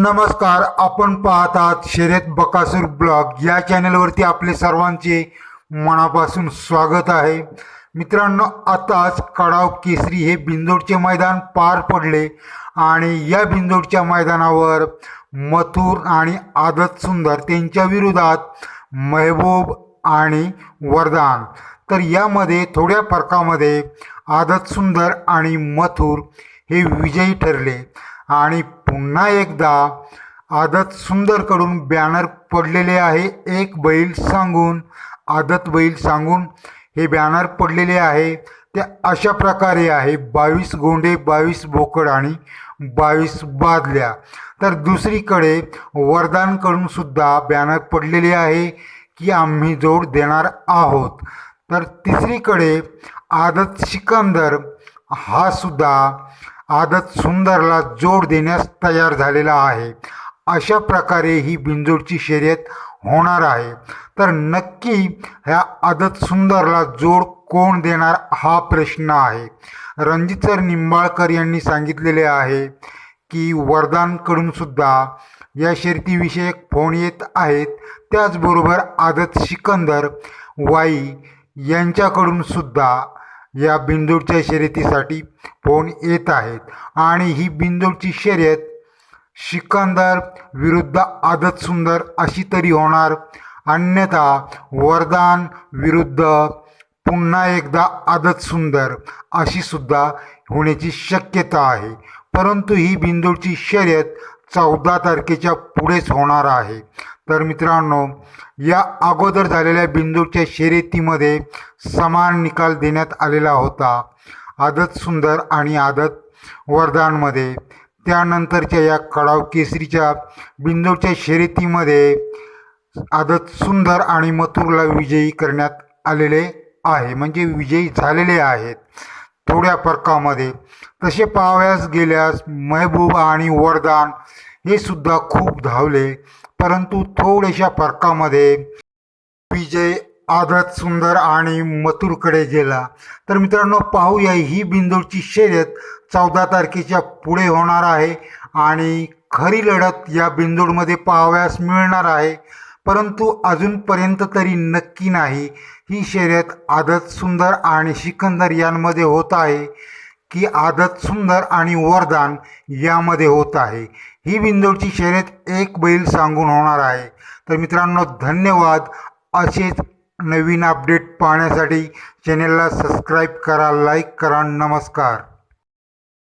नमस्कार आपण पाहतात शर्यत बकासूर ब्लॉग. या चॅनलवरती आपले सर्वांचे मनापासून स्वागत आहे. मित्रांनो आताच कडाव केसरी हे बिंदोडचे मैदान पार पडले आणि या बिंदोडच्या मैदानावर मथुर आणि आदत सुंदर त्यांच्या विरोधात महबूब आणि वरदान. तर यामध्ये थोड्या फरकामध्ये आदत सुंदर आणि मथुर हे विजयी ठरले. आणि पुन्हा एकदा आदत सुंदरकडून बॅनर पडलेले आहे. एक बैल सांगून आदत बैल सांगून हे बॅनर पडलेले आहे. ते अशा प्रकारे आहे. बावीस गोंडे बावीस बोकड आणि बावीस बादल्या. तर दुसरीकडे वरदानकडून सुद्धा बॅनर पडलेले आहे की आम्ही जोड देणार आहोत. तर तिसरीकडे आदत सिकंदर हा सुद्धा आदत सुंदरला जोड देण्यास तयार झालेला आहे. अशा प्रकारे ही बिंजोडची शर्यत होणार आहे. तर नक्की ह्या आदत सुंदरला जोड कोण देणार हा प्रश्न आहे. रणजित सर निंबाळकर यांनी सांगितलेले आहे की वरदानकडून सुद्धा या शर्यतीविषयक फोन येत आहेत. त्याचबरोबर आदत सिकंदर वाई यांच्याकडून सुद्धा या बिंदूरच्या शर्यतीसाठी पोहून येत आहेत. आणि ही बिंदूरची शर्यत सिकंदर विरुद्ध आदत सुंदर अशी तरी होणार. अन्यथा वरदान विरुद्ध पुन्हा एकदा आदत सुंदर अशी सुद्धा होण्याची शक्यता आहे. परंतु ही बिंदूरची शर्यत चौदा तारखेच्या पुढेच होणार आहे. तर मित्रांनो या अगोदर झालेल्या बिंदूच्या शर्यतीमध्ये समान निकाल देण्यात आलेला होता. आदत सुंदर आणि आदत वरदानमध्ये. त्यानंतरच्या या कडाव केसरीच्या बिंदूच्या शर्यतीमध्ये आदत सुंदर आणि मथुरला विजयी करण्यात आलेले आहे. म्हणजे विजयी झालेले आहेत. थोड्या फरकामध्ये. तसे पाहाव्यास गेल्यास महबूब आणि वरदान हे सुद्धा खूप धावले परंतु थोड्याशा फरकामध्ये विजय आदत सुंदर आणि मथुरकडे गेला. तर मित्रांनो पाहूया ही बिंदूची शर्यत चौदा तारखेच्या पुढे होणार आहे आणि खरी लढत या बिंदूरमध्ये पाहावयास मिळणार आहे. परंतु अजूनपर्यंत तरी नक्की नाही. ही शर्यत आदत सुंदर आणि सिकंदर यांमध्ये होत आहे की आदत सुंदर आणि वरदान यामध्ये होत आहे. ही बिंदूरची शर्यत एक बैल सांगून होणार आहे. तर मित्रांनो धन्यवाद. असेच नवीन अपडेट पाहण्यासाठी चॅनेलला सबस्क्राईब करा लाईक करा नमस्कार.